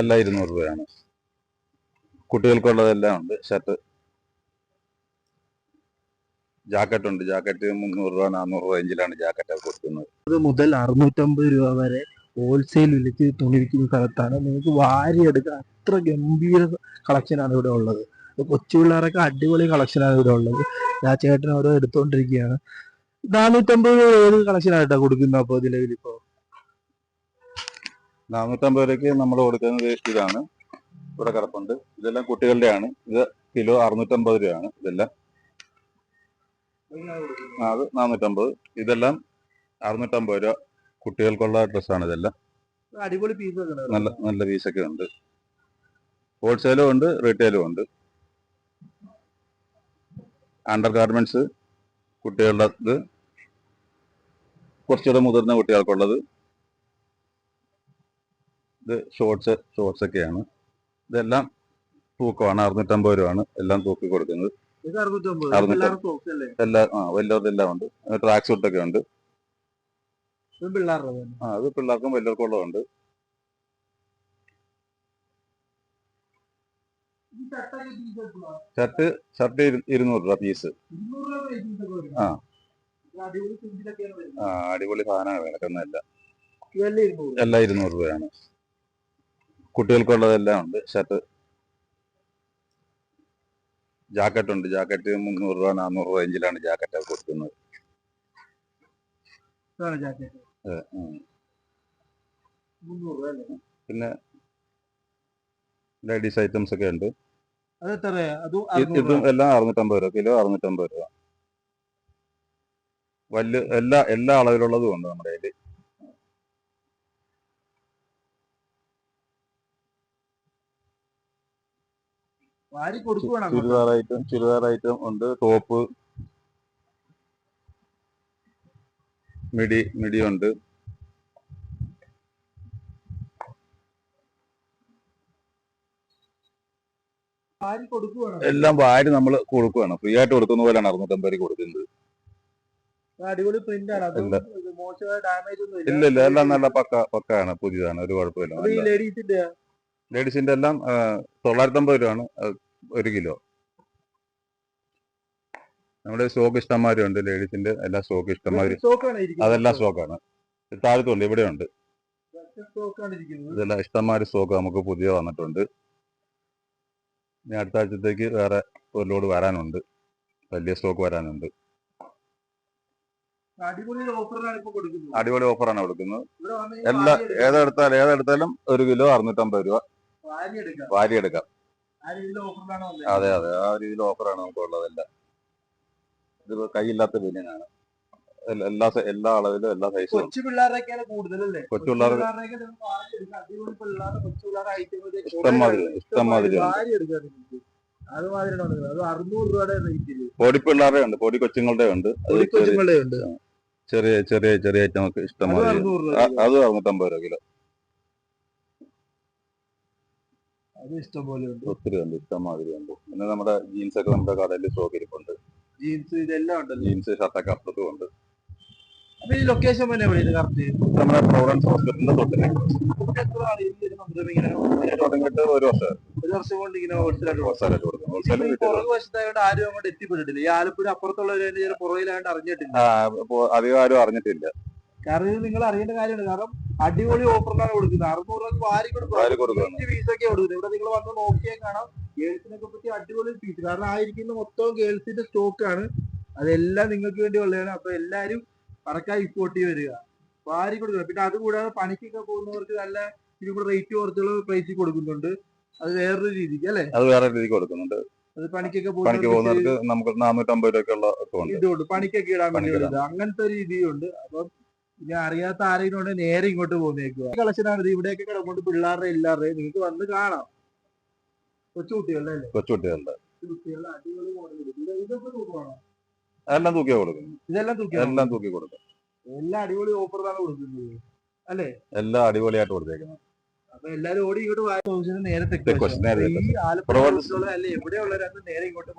എല്ലാം ഇരുന്നൂറ് രൂപയാണ്. കുട്ടികൾക്കുള്ളതെല്ലാം ഉണ്ട്. ഷർട്ട്. ജാക്കറ്റ് ഉണ്ട് ജാക്കറ്റ് മുന്നൂറ് രൂപ നാനൂറ് റേഞ്ചിലാണ് ജാക്കറ്റ് കൊടുക്കുന്നത്. ഇത് മുതൽ അറുന്നൂറ്റമ്പത് രൂപ വരെ ഹോൾസെയിൽ വിലയ്ക്ക് തുണി വിൽക്കുന്ന സ്ഥലത്താണ്. നിങ്ങൾക്ക് വാരിയെടുക്കാൻ അത്ര ഗംഭീര കളക്ഷനാണ് ഇവിടെ ഉള്ളത്. കൊച്ചു പിള്ളേരൊക്കെ അടിപൊളി കളക്ഷനാണ് ഇവിടെ ഉള്ളത്. ഞാൻ ചേട്ടൻ ഓരോ എടുത്തോണ്ടിരിക്കുകയാണ്. നാനൂറ്റമ്പത് രൂപ ഏത് കളക്ഷനായിട്ടാണ് കൊടുക്കുന്നത് അപ്പോൾ നിലവിൽ ഇപ്പോ നാനൂറ്റമ്പത് രൂപയ്ക്ക് നമ്മൾ കൊടുക്കുന്നത് ഇതാണ്. ഇവിടെ കിടപ്പുണ്ട്. ഇതെല്ലാം കുട്ടികളുടെയാണ്. ഇത് കിലോ അറുന്നൂറ്റമ്പത് രൂപയാണ് ഇതെല്ലാം. അത് നാനൂറ്റമ്പത്. ഇതെല്ലാം അറുന്നൂറ്റമ്പത് രൂപ കുട്ടികൾക്കുള്ള ഡ്രസ്സാണ് ഇതെല്ലാം. അടിപൊളി നല്ല നല്ല പീസൊക്കെ ഉണ്ട്. ഹോൾസെയിലും ഉണ്ട് റീറ്റെയിലും ഉണ്ട്. അണ്ടർ ഗാർമെന്റ്സ് കുട്ടികളുടെ ഇത് കുറച്ചുകൂടെ മുതിർന്ന കുട്ടികൾക്കുള്ളത്. ഇത് ഷോർട്സ് ഷോർട്സ് ഒക്കെയാണ്. ഇതെല്ലാം തൂക്കമാണ് അറുന്നൂറ്റമ്പത് രൂപയാണ്. എല്ലാം തൂക്കി കൊടുക്കുന്നത്. എല്ലാ ആ വലിയവരുടെ എല്ലാം ഉണ്ട് ട്രാക്ക് സൂട്ട് ഒക്കെ ഉണ്ട്. ആ അത് പിള്ളേർക്കും വലിയവർക്കും ഉള്ളതുണ്ട്? ഷർട്ട് ഷർട്ട് ഇരുന്നൂറ് രൂപ പീസ് ആ. അടിപൊളി സാധനമാണ്. ഇരുന്നൂറ്. എല്ലാം ഇരുന്നൂറ് രൂപയാണ്. കുട്ടികൾക്കുള്ളതെല്ലാം ഉണ്ട്. ഷർട്ട്. ജാക്കറ്റ് ഉണ്ട്. ജാക്കറ്റ് മുന്നൂറ് രൂപ നാനൂറ് രൂപ റേഞ്ചിലാണ് ജാക്കറ്റ് കൊടുക്കുന്നത്? പിന്നെ ലേഡീസ് ഐറ്റംസ് ഒക്കെ ഉണ്ട്. ഇതും. എല്ലാം അറുന്നൂറ്റമ്പത് രൂപ. കിലോ അറുന്നൂറ്റമ്പത് രൂപ. വലിയ എല്ലാ എല്ലാ അളവിലുള്ളതും ഉണ്ട് നമ്മുടെ കയ്യിൽ വാരി കൊടുക്കുവാണ്. ചുരിദാർ ഐറ്റം ചുരിദാർ ഐറ്റം ഉണ്ട്. ടോപ്പ് മിഡി മിഡി ഉണ്ട്. എല്ലാം വാരി നമ്മൾ കൊടുക്കുകയാണ് ഫ്രീ ആയിട്ട് കൊടുക്കുന്ന പോലെയാണ് അറുന്നൂറ്റമ്പത് രൂപ കൊടുക്കുന്നത്. ഇത് അടിപൊളി പ്രിന്റ് ആണ്. ഇല്ല. ഇല്ല. എല്ലാം നല്ല പക്ക പക്കാണ് പുതിയതാണ്. ഒരു കുഴപ്പമില്ല. ലേഡീസിന്റെ എല്ലാം തൊള്ളായിരത്തി അമ്പത് രൂപയാണ്. ഒരു കിലോ. നമ്മുടെ സ്റ്റോക്ക് ഇഷ്ടംമാരും ഉണ്ട് ലേഡീസിന്റെ എല്ലാ സ്റ്റോക്ക് ഇഷ്ടംമാര് അതെല്ലാം സ്റ്റോക്കാണ് താഴത്തുണ്ട് ഇവിടെ ഉണ്ട് ഇതെല്ലാം ഇഷ്ടംമാര് സ്റ്റോക്ക് നമുക്ക് പുതിയ വന്നിട്ടുണ്ട്. ഇനി അടുത്ത ആഴ്ചത്തേക്ക് വേറെ ഒരു ലോഡ് വരാനുണ്ട്. വലിയ സ്റ്റോക്ക് വരാനുണ്ട്. അടിപൊളി ഓഫറാണ് കൊടുക്കുന്നത്. എല്ലാ. ഏതെടുത്താലും ഏതെടുത്താലും ഒരു കിലോ അറുന്നൂറ്റമ്പത് രൂപ. വാരി എടുക്കാം. അതെ അതെ. ആ രീതിയിൽ ഓഫറാണ് നമുക്കുള്ളതെല്ലാം ഇത് കൈയില്ലാത്ത ബനിയനാണ് എല്ലാ എല്ലാ അളവിലും എല്ലാ സൈസും കൊച്ചു പിള്ളേരുടെയൊക്കെയാണ് കൂടുതലല്ലേ? കൊച്ചു ഐറ്റം ഇഷ്ടംമാതിരി ഇഷ്ടംമാതിരി പൊടി പിള്ളേരുടെ ഉണ്ട്. പൊടി കൊച്ചുങ്ങളുടെ ഉണ്ട്. ചെറിയ ചെറിയ ചെറിയ നമുക്ക് ഐറ്റം ഒക്കെ ഇഷ്ടം ഇഷ്ടംമാതിരി അത് അറുന്നൂറ്റമ്പത് രൂപ കിലോ. അത് ഇഷ്ടം പോലെ ഉണ്ട്. ഒത്തിരി ഉണ്ട് ഇഷ്ടംമാതിരി ഉണ്ട്. പിന്നെ നമ്മുടെ ജീൻസ് ഒക്കെ നമ്മുടെ കടയിൽ സ്റ്റോക്ക് ഇരിപ്പുണ്ട് ജീൻസ് ഇതെല്ലാം ഉണ്ട് ജീൻസ് ഷർട്ടൊക്കെ അപ്പുറത്തും ഉണ്ട്. അപ്പൊ ഈ ലൊക്കേഷൻ തന്നെ എവിടെയാണ് കറക്റ്റ് നമ്മുടെ പ്രോവിഡൻസ് ഹോസ്പിറ്റലിന്റെ തൊട്ടിൽ. തുടങ്ങിയിട്ട് ഒരു വർഷം. ഒരു വർഷം കൊണ്ട് ഇങ്ങനെ ഹോൾസെയിൽ ഹോൾസെയിലായിട്ട് കൊടുക്കും. പുറകു വശത്തായോണ്ട് ആരും അങ്ങോട്ട് എത്തിപ്പെട്ടിട്ടില്ല. ഈ ആലപ്പുഴ അപ്പുറത്തുള്ളവരെ പുറകിലായോണ്ട് അറിഞ്ഞിട്ടില്ല. അധികം ആരും അറിഞ്ഞിട്ടില്ല. കാരണം ഇത് നിങ്ങൾ അറിയേണ്ട കാര്യമാണ്. കാരണം അടിപൊളി ഓഫറിലാണ് കൊടുക്കുന്നത്. അറുന്നൂറ് രൂപ വാരി കൊടുക്കും ഫീസ് പീസൊക്കെ കൊടുക്കുന്നത്. ഇവിടെ നിങ്ങൾ വന്ന് നോക്കിയാൽ കാണാം. ഗേൾസിനൊക്കെ പറ്റി അടിപൊളി പീസ്. കാരണം ആയിരിക്കുന്ന മൊത്തം ഗേൾസിന്റെ സ്റ്റോക്ക് ആണ്. അതെല്ലാം നിങ്ങൾക്ക് വേണ്ടി ഉള്ളതാണ്. അപ്പൊ എല്ലാരും പറക്കാൻ ഇപ്പോട്ടി വരിക. വാരി കൊടുക്കുക. പിന്നെ അതുകൂടാതെ പണിക്കൊക്കെ പോകുന്നവർക്ക് നല്ല ഇനി കൂടെ റേറ്റ് കുറച്ചുള്ള പ്രൈസിൽ കൊടുക്കുന്നുണ്ട്. അത് വേറൊരു രീതിക്ക് അല്ലെ? അത് വേറെ രീതിക്ക് കൊടുക്കുന്നുണ്ട്. അത് പണിക്കൊക്കെ പണിക്ക് പോകുന്നവർക്ക് നമുക്ക് നാനൂറ്റമ്പത് രൂപയൊക്കെ ഉള്ള ഇതുണ്ട്. പണിക്കൊക്കെ ഇടാൻ വേണ്ടി അങ്ങനത്തെ രീതിയുണ്ട്. അപ്പം ഇനി അറിയാത്ത ആരെങ്കിലും നേരെ ഇങ്ങോട്ട് പോകുന്നേക്കുക കളക്ഷനാണ് ഇത് ഇവിടെയൊക്കെ കിടക്കൊണ്ട് പിള്ളേരുടെ എല്ലാവരുടെ നിങ്ങൾക്ക് വന്ന് കാണാം. കൊച്ചു കുട്ടികളുടെ അല്ലേ? കൊച്ചുകുട്ടികളുടെ കൊച്ചു കുട്ടികളുടെ. അടിപൊളി മോഡൽ ഇതൊക്കെ തൂക്കമാണോ എല്ലാം തൂക്കിയാ കൊടുക്കുന്നത് ഇതെല്ലാം തൂക്കി എല്ലാം തൂക്കി കൊടുക്കും. എല്ലാം അടിപൊളി ഓഫറിലാണ് കൊടുക്കുന്നത്. എല്ലാം അടിപൊളിയായിട്ട് കൊടുത്തേക്കുന്നത്. അപ്പൊ എല്ലാരും ഓടി ഇങ്ങോട്ട് നേരെ നേരെ ആലപ്പുഴ അല്ലേ നേരെ ഇങ്ങോട്ട്